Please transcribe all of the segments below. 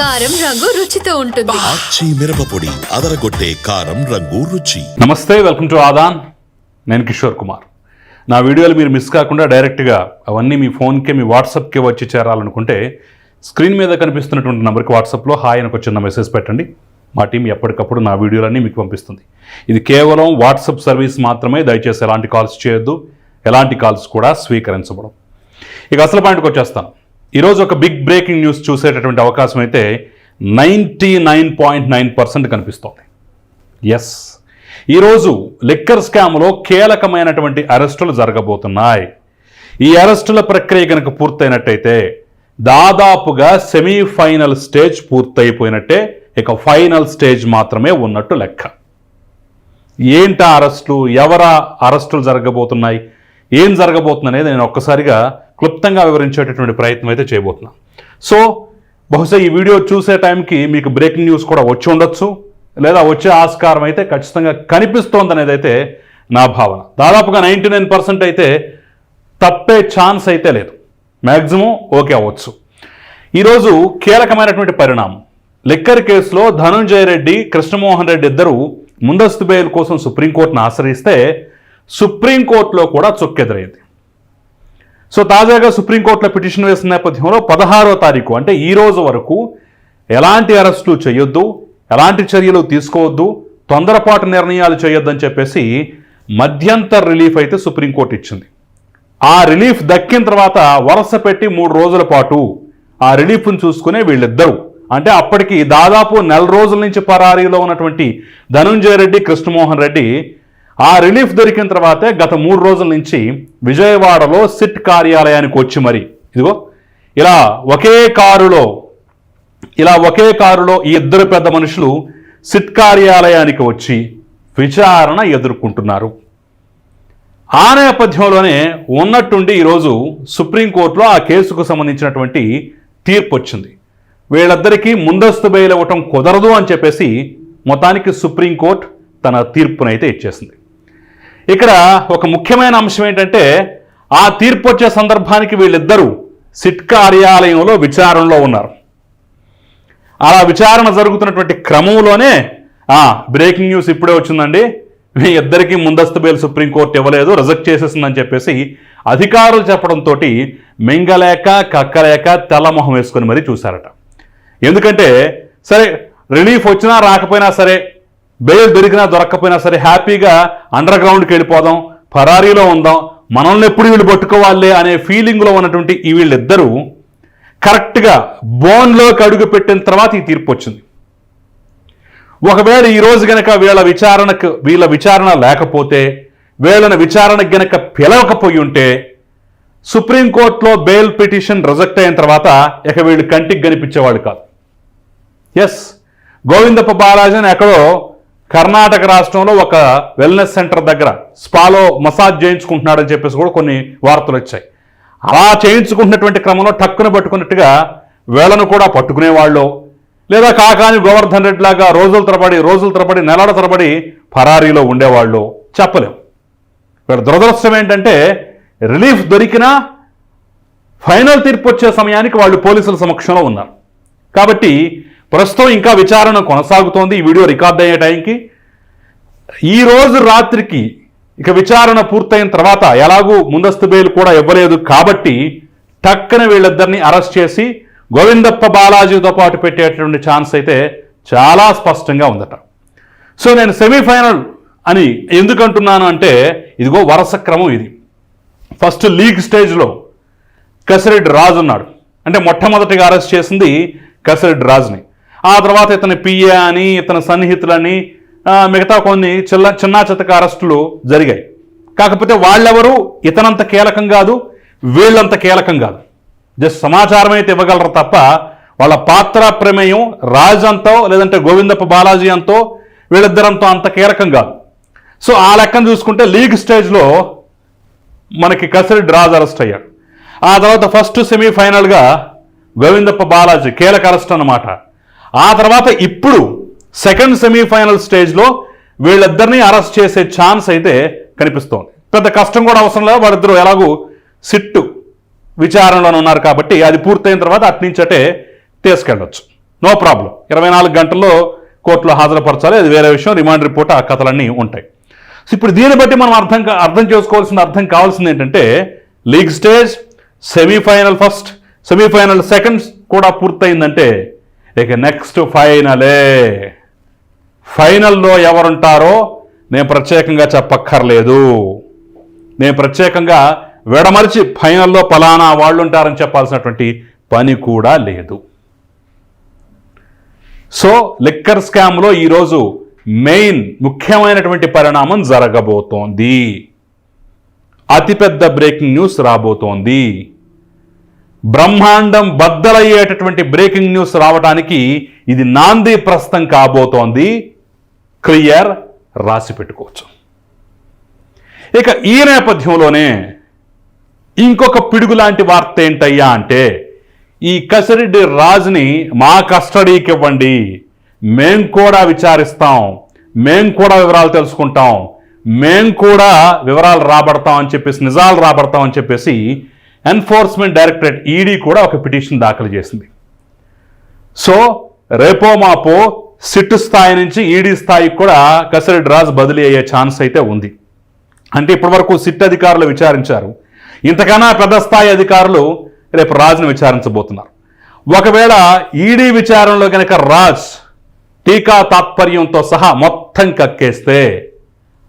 కారం రంగు రుచితో ఉంటుంది. ఆచి మిరపపొడి అదరగొట్టే కారం రంగు రుచి. నమస్తే వెల్కమ్ టు ఆదాన్. నేను కిషోర్ కుమార్. నా వీడియోలు మీరు మిస్ కాకుండా డైరెక్ట్గా అవన్నీ మీ ఫోన్కే మీ వాట్సాప్కే వచ్చి చేరాలనుకుంటే స్క్రీన్ మీద కనిపిస్తున్నటువంటి నెంబర్కి వాట్సాప్లో హాయ్ అని ఒక చిన్న మెసేజ్ పెట్టండి. మా టీం ఎప్పటికప్పుడు నా వీడియోలన్నీ మీకు పంపిస్తుంది. ఇది కేవలం వాట్సాప్ సర్వీస్ మాత్రమే దయచేసి ఎలాంటి కాల్స్ చేయొద్దు. ఎలాంటి కాల్స్ కూడా స్వీకరించబడం ఇక అసలు పాయింట్కి వచ్చేస్తాను. ఈరోజు ఒక బిగ్ బ్రేకింగ్ న్యూస్ చూసేటటువంటి అవకాశం అయితే ninety nine point nine percent కనిపిస్తోంది. ఎస్ ఈరోజు లిక్కర్ స్కామ్లో కీలకమైనటువంటి అరెస్టులు జరగబోతున్నాయి. ఈ అరెస్టుల ప్రక్రియ కనుక పూర్తయినట్టయితే దాదాపుగా సెమీఫైనల్ స్టేజ్ పూర్తయిపోయినట్టే ఇక ఫైనల్ స్టేజ్ మాత్రమే ఉన్నట్టు లెక్క. ఏంటా అరెస్టులు? ఎవరా అరెస్టులు జరగబోతున్నాయి? ఏం జరగబోతుంది అనేది నేను ఒక్కసారిగా క్లుప్తంగా వివరించేటటువంటి ప్రయత్నం అయితే చేయబోతున్నాం. సో బహుశా ఈ వీడియో చూసే టైంకి మీకు బ్రేకింగ్ న్యూస్ కూడా వచ్చి ఉండొచ్చు లేదా వచ్చే ఆస్కారం అయితే ఖచ్చితంగా కనిపిస్తోంది అనేది అయితే నా భావన. దాదాపుగా నైంటీ నైన్ పర్సెంట్ అయితే తప్పే ఛాన్స్ అయితే లేదు. మ్యాక్సిమం ఓకే అవ్వచ్చు. ఈరోజు కీలకమైనటువంటి పరిణామం. లిక్కర్ కేసులో ధనుంజయ రెడ్డి కృష్ణమోహన్ రెడ్డి ఇద్దరు ముందస్తు బెయిల్ కోసం సుప్రీంకోర్టును ఆశ్రయిస్తే సుప్రీంకోర్టులో కూడా చొక్కెదురైంది. సో తాజాగా సుప్రీంకోర్టులో పిటిషన్ వేసిన నేపథ్యంలో పదహారో తారీఖు అంటే ఈ రోజు వరకు ఎలాంటి అరెస్టులు చేయొద్దు ఎలాంటి చర్యలు తీసుకోవద్దు తొందరపాటు నిర్ణయాలు చేయొద్దని చెప్పేసి మధ్యంతర రిలీఫ్ అయితే సుప్రీంకోర్టు ఇచ్చింది. ఆ రిలీఫ్ దక్కిన తర్వాత వరుస పెట్టి మూడు రోజుల పాటు ఆ రిలీఫ్ను చూసుకునే వీళ్ళిద్దరూ. అంటే అప్పటికి దాదాపు నెల రోజుల నుంచి పరారీలో ఉన్నటువంటి ధనుంజయ రెడ్డి కృష్ణమోహన్ రెడ్డి ఆ రిలీఫ్ దొరికిన తర్వాతే గత మూడు రోజుల నుంచి విజయవాడలో సిట్ కార్యాలయానికి వచ్చి మరి. ఇదిగో ఇలా ఒకే కారులో ఇలా ఒకే కారులో ఈ ఇద్దరు పెద్ద మనుషులు సిట్ కార్యాలయానికి వచ్చి విచారణ ఎదుర్కొంటున్నారు. ఆ నేపథ్యంలోనే ఉన్నట్టుండి ఈరోజు సుప్రీంకోర్టులో ఆ కేసుకు సంబంధించినటువంటి తీర్పు వచ్చింది. వీళ్ళిద్దరికీ ముందస్తు బెయిల్ ఇవ్వటం కుదరదు అని చెప్పేసి మొత్తానికి సుప్రీంకోర్టు తన తీర్పునైతే ఇచ్చేసింది. ఇక్కడ ఒక ముఖ్యమైన అంశం ఏంటంటే ఆ తీర్పు వచ్చే సందర్భానికి వీళ్ళిద్దరూ సిట్ కార్యాలయంలో విచారణలో ఉన్నారు. అలా విచారణ జరుగుతున్నటువంటి క్రమంలోనే బ్రేకింగ్ న్యూస్ ఇప్పుడే వచ్చిందండి. మీ ఇద్దరికీ ముందస్తు బెయిల్ సుప్రీంకోర్టు ఇవ్వలేదు రిజెక్ట్ చేసేసిందని చెప్పేసి అధికారులు చెప్పడంతో మింగలేక కక్కలేక తెల్లమొహం వేసుకొని మరీ చూశారట. ఎందుకంటే సరే రిలీఫ్ వచ్చినా రాకపోయినా సరే బెయిల్ దొరికినా దొరక్కపోయినా సరే హ్యాపీగా అండర్ గ్రౌండ్కి వెళ్ళిపోదాం ఫరారీలో ఉందాం మనల్ని ఎప్పుడు వీళ్ళు పట్టుకోవాలి అనే ఫీలింగ్లో ఉన్నటువంటి ఈ వీళ్ళిద్దరూ కరెక్ట్గా బోన్లోకి అడుగు పెట్టిన తర్వాత ఈ తీర్పు వచ్చింది. ఒకవేళ ఈ రోజు గనక వీళ్ళ విచారణకు వీళ్ళ విచారణ లేకపోతే వీళ్ళని విచారణకు గనక పిలవకపోయి ఉంటే సుప్రీంకోర్టులో బెయిల్ పిటిషన్ రిజెక్ట్ అయిన తర్వాత ఇక వీళ్ళు కంటికి కనిపించేవాళ్ళు కాదు. ఎస్ గోవిందప్ప బాలాజీ అని ఎక్కడో కర్ణాటక రాష్ట్రంలో ఒక వెల్నెస్ సెంటర్ దగ్గర స్పాలో మసాజ్ చేయించుకుంటున్నాడని చెప్పేసి కూడా కొన్ని వార్తలు వచ్చాయి. అలా చేయించుకుంటున్నటువంటి క్రమంలో టక్కున పట్టుకున్నట్టుగా వేళను కూడా పట్టుకునేవాళ్ళు. లేదా కాకాని గోవర్ధన్ రెడ్డి లాగా రోజుల తరబడి రోజుల తరబడి నెలల తరబడి పరారీలో ఉండేవాళ్ళు. చెప్పలేం. ఇక్కడ దురదృష్టం ఏంటంటే రిలీఫ్ దొరికినా ఫైనల్ తీర్పు వచ్చే సమయానికి వాళ్ళు పోలీసుల సమక్షంలో ఉన్నారు. కాబట్టి ప్రస్తుతం ఇంకా విచారణ కొనసాగుతోంది. ఈ వీడియో రికార్డ్ అయ్యే టైంకి. ఈ రోజు రాత్రికి ఇక విచారణ పూర్తయిన తర్వాత ఎలాగూ ముందస్తు బెయిల్ కూడా ఇవ్వలేదు కాబట్టి టక్కన వీళ్ళిద్దరిని అరెస్ట్ చేసి గోవిందప్ప బాలాజీతో పాటు పెట్టేటటువంటి ఛాన్స్ అయితే చాలా స్పష్టంగా ఉందట. సో నేను సెమీఫైనల్ అని ఎందుకంటున్నాను అంటే ఇదిగో వరుస క్రమం ఇది. ఫస్ట్ లీగ్ స్టేజ్లో కసిరెడ్డి రాజు ఉన్నాడు. అంటే మొట్టమొదటిగా అరెస్ట్ చేసింది కసిరెడ్డి రాజుని. ఆ తర్వాత ఇతని పిఏ అని ఇతని సన్నిహితులని మిగతా కొన్ని చిల్ల చిన్నా చితక అరెస్టులు జరిగాయి. కాకపోతే వాళ్ళెవరు? ఇతనంత కీలకం కాదు వీళ్ళంత కీలకం కాదు. జస్ట్ సమాచారం అయితే ఇవ్వగలరు తప్ప వాళ్ళ పాత్ర ప్రమేయం రాజంతో అంతో లేదంటే గోవిందప్ప బాలాజీ అంతో వీళ్ళిద్దరంతో అంత కీలకం కాదు. సో ఆ లెక్కను చూసుకుంటే లీగ్ స్టేజ్లో మనకి కసిరెడ్డి రాజు అరెస్ట్ అయ్యాడు. ఆ తర్వాత ఫస్ట్ సెమీఫైనల్గా గోవిందప్ప బాలాజీ కీలక అరెస్ట్ అన్నమాట. ఆ తర్వాత ఇప్పుడు సెకండ్ సెమీఫైనల్ స్టేజ్లో వీళ్ళిద్దరినీ అరెస్ట్ చేసే ఛాన్స్ అయితే కనిపిస్తోంది. పెద్ద కష్టం కూడా అవసరం లేదు. వాళ్ళిద్దరూ ఎలాగూ సిట్టు విచారణలో ఉన్నారు కాబట్టి అది పూర్తయిన తర్వాత అట్నుంచి తీసుకెళ్ళొచ్చు. No problem. ఇరవై నాలుగు గంటల్లో కోర్టులో హాజరుపరచాలి. అది వేరే విషయం. రిమాండ్ రిపోర్ట్ ఆ కథలన్నీ ఉంటాయి. సో ఇప్పుడు దీన్ని బట్టి మనం అర్థం కా- అర్థం చేసుకోవాల్సిన అర్థం కావాల్సింది ఏంటంటే league stage semifinal first semifinal seconds కూడా పూర్తయిందంటే ఇక నెక్స్ట్ ఫైనలే. ఫైనల్లో ఎవరుంటారో నేను ప్రత్యేకంగా చెప్పక్కర్లేదు. నేను ప్రత్యేకంగా విడమరిచి ఫైనల్లో పలానా వాళ్ళు ఉంటారని చెప్పాల్సినటువంటి పని కూడా లేదు. సో లిక్కర్ స్కామ్లో ఈరోజు మెయిన్ ముఖ్యమైనటువంటి పరిణామం జరగబోతోంది. అతిపెద్ద బ్రేకింగ్ న్యూస్ రాబోతోంది. బ్రహ్మాండం బద్దలయ్యేటటువంటి బ్రేకింగ్ న్యూస్ రావడానికి ఇది నాంది ప్రస్తుతం కాబోతోంది. క్లియర్ రాసి పెట్టుకోవచ్చు. ఇక ఈ నేపథ్యంలోనే ఇంకొక పిడుగు లాంటి వార్త ఏంటయ్యా అంటే ఈ కసిరెడ్డి రాజుని మా కస్టడీకి ఇవ్వండి. మేం కూడా విచారిస్తాం. మేం కూడా వివరాలు తెలుసుకుంటాం. మేం కూడా వివరాలు రాబడతాం అని చెప్పేసి నిజాలు రాబడతాం అని చెప్పేసి ఎన్ఫోర్స్మెంట్ డైరెక్టరేట్ ఈడీ కూడా ఒక పిటిషన్ దాఖలు చేసింది. సో రేపో మాపో సిట్ స్థాయి నుంచి ఈడీ స్థాయికి కూడా కసిరెడ్డి రాజు బదిలీ అయ్యే ఛాన్స్ అయితే ఉంది. అంటే ఇప్పటివరకు సిట్ అధికారులు విచారించారు. ఇంతకన్నా పెద్ద స్థాయి అధికారులు రేపు రాజును విచారించబోతున్నారు. ఒకవేళ ఈడీ విచారణలో కనుక రాజ్ టీకా తాత్పర్యంతో సహా మొత్తం కక్కేస్తే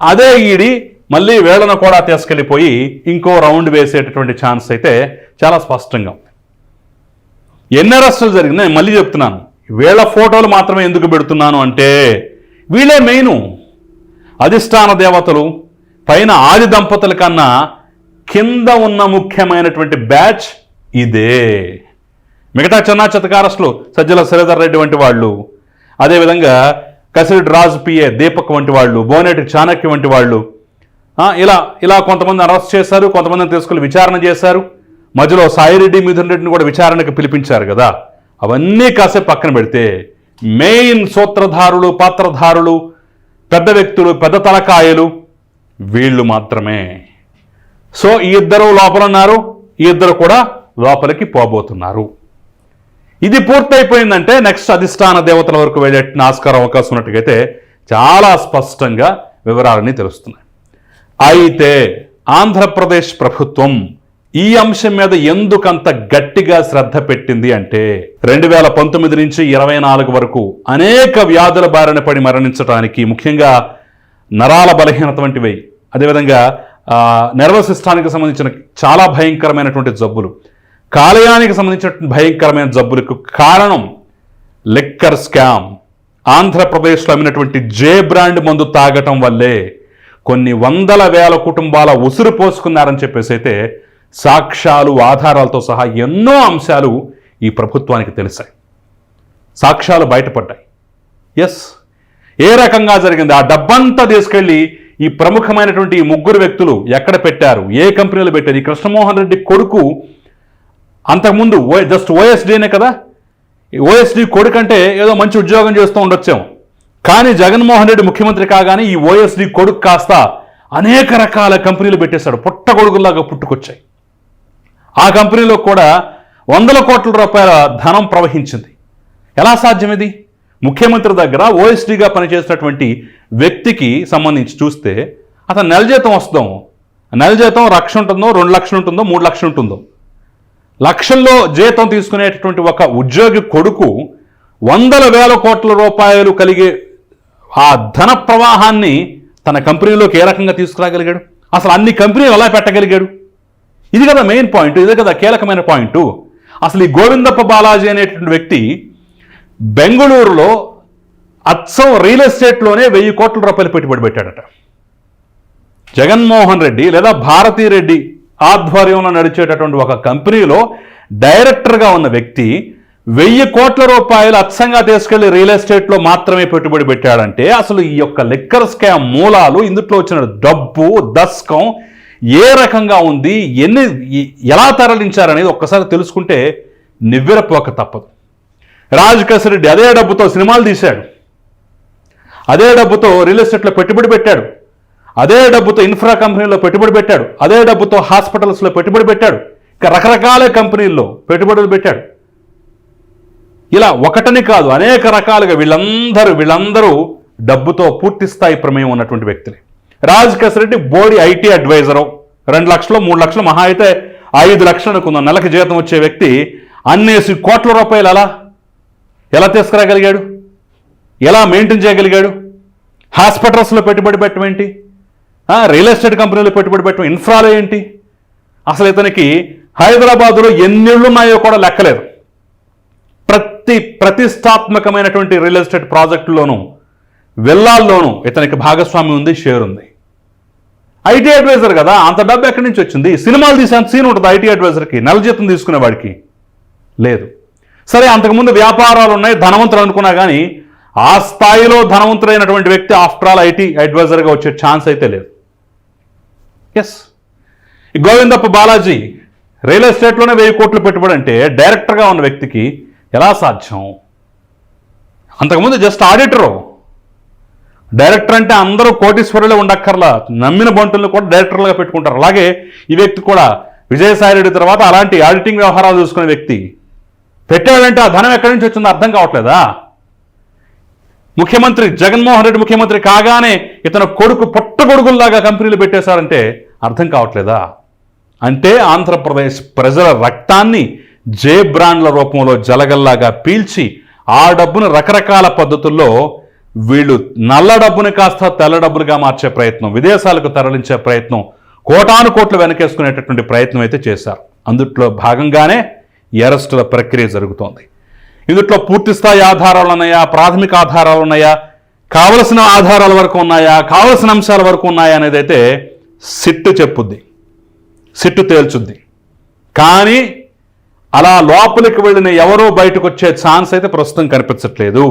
అదే ఈడీ మళ్ళీ వేళను కూడా తీసుకెళ్ళిపోయి ఇంకో రౌండ్ వేసేటటువంటి ఛాన్స్ అయితే చాలా స్పష్టంగా ఉంది. ఎన్ని అరెస్టులు జరిగినాయి? మళ్ళీ చెప్తున్నాను. వీళ్ళ ఫోటోలు మాత్రమే ఎందుకు పెడుతున్నాను అంటే వీళ్ళే మెయిన్. అధిష్టాన దేవతలు పైన ఆది దంపతుల కన్నా కింద ఉన్న ముఖ్యమైనటువంటి బ్యాచ్ ఇదే. మిగతా చిన్న చితకారస్టులు సజ్జల శ్రీధర్ రెడ్డి వంటి వాళ్ళు అదేవిధంగా కసిరెడ్డి రాజు పిఏ దీపక్ వంటి వాళ్ళు బోనేటి చాణక్య వంటి వాళ్ళు ఇలా ఇలా కొంతమంది అరెస్ట్ చేశారు కొంతమందిని తీసుకుని విచారణ చేశారు. మధ్యలో సాయిరెడ్డి మిథున్ రెడ్డిని కూడా విచారణకు పిలిపించారు కదా. అవన్నీ కాసేపు పక్కన పెడితే మెయిన్ సూత్రధారులు పాత్రధారులు పెద్ద వ్యక్తులు పెద్ద తలకాయలు వీళ్ళు మాత్రమే. సో ఈ ఇద్దరు లోపల ఉన్నారు ఈ ఇద్దరు కూడా లోపలికి పోబోతున్నారు. ఇది పూర్తయిపోయిందంటే నెక్స్ట్ అధిష్టాన దేవతల వరకు వెళ్ళే ఆస్కారం అవకాశం ఉన్నట్టుగైతే చాలా స్పష్టంగా వివరాలన్నీ తెలుస్తున్నాయి. అయితే ఆంధ్రప్రదేశ్ ప్రభుత్వం ఈ అంశం మీద ఎందుకంత గట్టిగా శ్రద్ధ పెట్టింది అంటే రెండు వేల పంతొమ్మిది నుంచి ఇరవై నాలుగు వరకు అనేక వ్యాధుల బారిన పడి మరణించడానికి ముఖ్యంగా నరాల బలహీనత వంటివి అదేవిధంగా ఆ, సిస్టానికి సంబంధించిన చాలా భయంకరమైనటువంటి జబ్బులు. కాలేయానికి సంబంధించిన భయంకరమైన జబ్బులకు కారణం లిక్కర్ స్కామ్. ఆంధ్రప్రదేశ్లో అమ్మినటువంటి జే బ్రాండ్ మందు తాగటం వల్లే కొన్ని వందల వేల కుటుంబాల ఉసురు పోసుకున్నారని చెప్పేసి అయితే సాక్ష్యాలు ఆధారాలతో సహా ఎన్నో అంశాలు ఈ ప్రభుత్వానికి తెలిసాయి. సాక్ష్యాలు బయటపడ్డాయి. ఎస్ ఏ రకంగా జరిగింది? ఆ డబ్బంతా తీసుకెళ్ళి ఈ ప్రముఖమైనటువంటి ఈ ముగ్గురు వ్యక్తులు ఎక్కడ పెట్టారు? ఏ కంపెనీలు పెట్టారు? ఈ కృష్ణమోహన్ రెడ్డి కొడుకు అంతకుముందు ఓ జస్ట్ ఓఎస్డీనే కదా? ఓఎస్డీ కొడుకు అంటే ఏదో మంచి ఉద్యోగం చేస్తూ ఉండొచ్చాము. కానీ జగన్మోహన్ రెడ్డి ముఖ్యమంత్రి కాగానే ఈ ఓఎస్డీ కొడుకు కాస్త అనేక రకాల కంపెనీలు పెట్టేశాడు. పుట్ట కొడుకుల్లాగా పుట్టుకొచ్చాయి. ఆ కంపెనీలో కూడా వందల కోట్ల రూపాయల ధనం ప్రవహించింది. ఎలా సాధ్యం ఇది ముఖ్యమంత్రి దగ్గర ఓఎస్డీగా పనిచేసినటువంటి వ్యక్తికి సంబంధించి చూస్తే అతను నెల జీతం వస్తాం నెల జీతం లక్ష ఉంటుందో రెండు లక్షలు ఉంటుందో మూడు లక్షలు ఉంటుందో. లక్షల్లో జీతం తీసుకునేటటువంటి ఒక ఉద్యోగి కొడుకు వందల వేల కోట్ల రూపాయలు కలిగే ఆ ధన ప్రవాహాన్ని తన కంపెనీలోకి ఏ రకంగా తీసుకురాగలిగాడు? అసలు అన్ని కంపెనీలు ఎలా పెట్టగలిగాడు? ఇది కదా మెయిన్ పాయింట్ ఇదే కదా కీలకమైన పాయింట్ అసలు ఈ గోవిందప్ప బాలాజీ అనేటువంటి వ్యక్తి బెంగళూరులో అచ్చం రియల్ ఎస్టేట్లోనే వెయ్యి కోట్ల రూపాయలు పెట్టుబడి పెట్టాడట. జగన్మోహన్ రెడ్డి లేదా భారతీ రెడ్డి ఆధ్వర్యంలో నడిచేటటువంటి ఒక కంపెనీలో డైరెక్టర్గా ఉన్న వ్యక్తి వెయ్యి కోట్ల రూపాయలు అచ్చంగా తీసుకెళ్ళి రియల్ ఎస్టేట్లో మాత్రమే పెట్టుబడి పెట్టాడంటే అసలు ఈ యొక్క లిక్కర్ స్కామ్ మూలాలు ఇందులో వచ్చిన డబ్బు దస్కం ఏ రకంగా ఉంది ఎన్ని ఎలా తరలించారనేది ఒక్కసారి తెలుసుకుంటే నివ్వెరపోక తప్పదు. రాజ్ రెడ్డి అదే డబ్బుతో సినిమాలు తీశాడు. అదే డబ్బుతో రియల్ ఎస్టేట్లో పెట్టుబడి పెట్టాడు. అదే డబ్బుతో ఇన్ఫ్రా కంపెనీలో పెట్టుబడి పెట్టాడు. అదే డబ్బుతో హాస్పిటల్స్లో పెట్టుబడి పెట్టాడు. ఇంకా రకరకాల కంపెనీల్లో పెట్టుబడులు పెట్టాడు. ఇలా ఒకటని కాదు అనేక రకాలుగా వీళ్ళందరూ వీళ్ళందరూ డబ్బుతో పూర్తి స్థాయి ప్రమేయం ఉన్నటువంటి వ్యక్తులే. రాజ్ కసిరెడ్డి బోడి ఐటీ అడ్వైజరు. రెండు లక్షలు మూడు లక్షలు మహా అయితే ఐదు లక్షలు అనుకుందాం. నెలకి జీతం వచ్చే వ్యక్తి అన్నేసి కోట్ల రూపాయలు ఎలా ఎలా తీసుకురాగలిగాడు? ఎలా మెయింటైన్ చేయగలిగాడు? హాస్పిటల్స్లో పెట్టుబడి పెట్టడం ఏంటి? రియల్ ఎస్టేట్ కంపెనీలో పెట్టుబడి పెట్టడం ఇన్ఫ్రాలో ఏంటి? అసలు ఇతనికి హైదరాబాదులో ఎన్నిళ్ళు ఉన్నాయో కూడా లెక్కలేదు. ప్రతి ప్రతిష్టాత్మకమైనటువంటి రియల్ ఎస్టేట్ ప్రాజెక్టులోనూ విల్లాల్లోనూ ఇతనికి భాగస్వామి ఉంది షేర్ ఉంది. ఐటీ అడ్వైజర్ కదా అంత డబ్బు ఎక్కడి నుంచి వచ్చింది? సినిమాలు తీసేంత సీన్ ఉంటుంది ఐటీ అడ్వైజర్కి నెల జీతం తీసుకునేవాడికి లేదు. సరే అంతకుముందు వ్యాపారాలు ఉన్నాయి ధనవంతులు అనుకున్నా కానీ ఆ స్థాయిలో ధనవంతుడైనటువంటి వ్యక్తి ఆఫ్టర్ ఆల్ ఐటీ అడ్వైజర్గా వచ్చే ఛాన్స్ అయితే లేదు. ఎస్ ఈ గోవిందప్ప బాలాజీ రియల్ ఎస్టేట్లోనే వెయ్యి కోట్లు పెట్టుబడి అంటే డైరెక్టర్గా ఉన్న వ్యక్తికి ఎలా సాధ్యం? అంతకుముందు జస్ట్ ఆడిటరు. డైరెక్టర్ అంటే అందరూ కోటీశ్వరులే ఉండక్కర్లా. నమ్మిన బంటులను కూడా డైరెక్టర్లుగా పెట్టుకుంటారు. అలాగే ఈ వ్యక్తి కూడా విజయసాయి రెడ్డి తర్వాత అలాంటి ఆడిటింగ్ వ్యవహారాలు చూసుకునే వ్యక్తి. పెట్టాడంటే ఆ ధనం ఎక్కడి నుంచి వచ్చిందో అర్థం కావట్లేదా? ముఖ్యమంత్రి జగన్మోహన్ రెడ్డి ముఖ్యమంత్రి కాగానే ఇతను కొడుకు పొట్ట కొడుకుల్లాగా కంపెనీలు పెట్టేశారంటే అర్థం కావట్లేదా? అంటే ఆంధ్రప్రదేశ్ ప్రజల రక్తాన్ని జే బ్రాండ్ల రూపంలో జలగల్లాగా పీల్చి ఆ డబ్బును రకరకాల పద్ధతుల్లో వీళ్ళు నల్ల డబ్బుని కాస్త తెల్ల డబ్బులుగా మార్చే ప్రయత్నం విదేశాలకు తరలించే ప్రయత్నం కోటాను కోట్లు వెనకేసుకునేటటువంటి ప్రయత్నం అయితే చేశారు. అందుట్లో భాగంగానే అరెస్టుల ప్రక్రియ జరుగుతోంది. ఇందుట్లో పూర్తిస్థాయి ఆధారాలు ఉన్నాయా? ప్రాథమిక ఆధారాలు ఉన్నాయా? కావలసిన ఆధారాల వరకు ఉన్నాయా? కావలసిన అంశాల వరకు ఉన్నాయా అనేది అయితే సిట్టు చెప్పుద్ది. సిట్టు తేల్చుద్ది. కానీ అలా లోపలికి వెళ్ళిన ఎవరో బయటకు వచ్చే ఛాన్స్ అయితే ప్రస్తుతం కనిపించట్లేదు.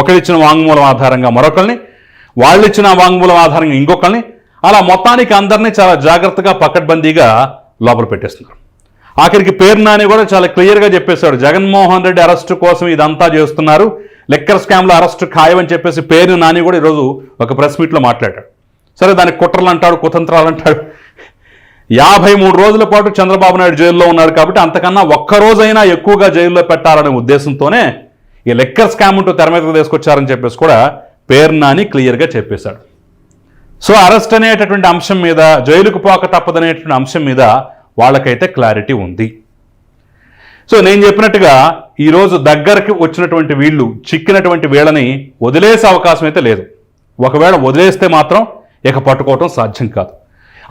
ఒకరిచ్చిన వాంగ్మూలం ఆధారంగా మరొకరిని వాళ్ళిచ్చిన వాంగ్మూలం ఆధారంగా ఇంకొకరిని అలా మొత్తానికి అందరినీ చాలా జాగ్రత్తగా పకడ్బందీగా లోపల పెట్టేస్తున్నారు. ఆఖరికి పేరు నాని కూడా చాలా క్లియర్గా చెప్పేశాడు జగన్మోహన్ రెడ్డి అరెస్టు కోసం ఇదంతా చేస్తున్నారు లెక్కర్ స్కామ్లో అరెస్టు ఖాయమని చెప్పేసి పేరు నాని కూడా ఈరోజు ఒక ప్రెస్ మీట్లో మాట్లాడాడు. సరే దానికి కుట్రలు అంటాడు కుతంత్రాలు అంటాడు యాభై మూడు రోజుల పాటు చంద్రబాబు నాయుడు జైల్లో ఉన్నాడు కాబట్టి అంతకన్నా ఒక్కరోజైనా ఎక్కువగా జైల్లో పెట్టాలనే ఉద్దేశంతోనే ఈ లెక్కర్ స్కామ్ ఉంటూ తెర మీదకు తీసుకొచ్చారని చెప్పేసి కూడా పేరు నాని క్లియర్గా చెప్పేశాడు. సో అరెస్ట్ అనేటటువంటి అంశం మీద జైలుకు పోక తప్పదనేటువంటి అంశం మీద వాళ్ళకైతే క్లారిటీ ఉంది. సో నేను చెప్పినట్టుగా ఈరోజు దగ్గరకు వచ్చినటువంటి వీళ్ళు చిక్కినటువంటి వీళ్ళని వదిలేసే అవకాశం అయితే లేదు. ఒకవేళ వదిలేస్తే మాత్రం ఇక పట్టుకోవటం సాధ్యం కాదు.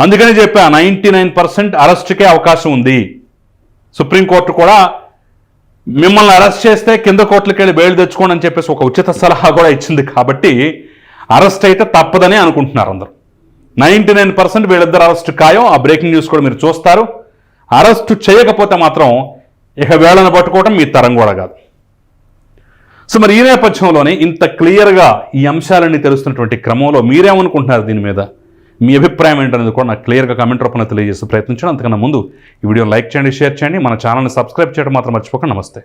అందుకని చెప్పా నైంటీ నైన్ పర్సెంట్ అరెస్ట్కే అవకాశం ఉంది. సుప్రీంకోర్టు కూడా మిమ్మల్ని అరెస్ట్ చేస్తే కింద కోర్టులకు వెళ్ళి బెయిల్ తెచ్చుకోండి అని చెప్పేసి ఒక ఉచిత సలహా కూడా ఇచ్చింది కాబట్టి అరెస్ట్ అయితే తప్పదని అనుకుంటున్నారు అందరూ. నైంటీ నైన్ పర్సెంట్ వీళ్ళిద్దరు అరెస్ట్ ఖాయం. ఆ బ్రేకింగ్ న్యూస్ కూడా మీరు చూస్తారు. అరెస్ట్ చేయకపోతే మాత్రం ఇక వేళను పట్టుకోవటం మీ తరం కూడా కాదు. సో మరి ఈ నేపథ్యంలోనే ఇంత క్లియర్గా ఈ అంశాలన్నీ తెలుస్తున్నటువంటి క్రమంలో మీరేమనుకుంటున్నారు దీని మీద? మీ అభిప్రాయం ఏంటనేది కూడా నాకు క్లియర్గా కామెంట్ రూపంలో తెలియజేసే ప్రయత్నించాను అంతకన్నా ముందు ఈ వీడియోని లైక్ చేయండి షేర్ చేయండి. మన ఛానల్ని సబ్స్క్రైబ్ చేయడం మాత్రం మర్చిపోకండి. నమస్తే.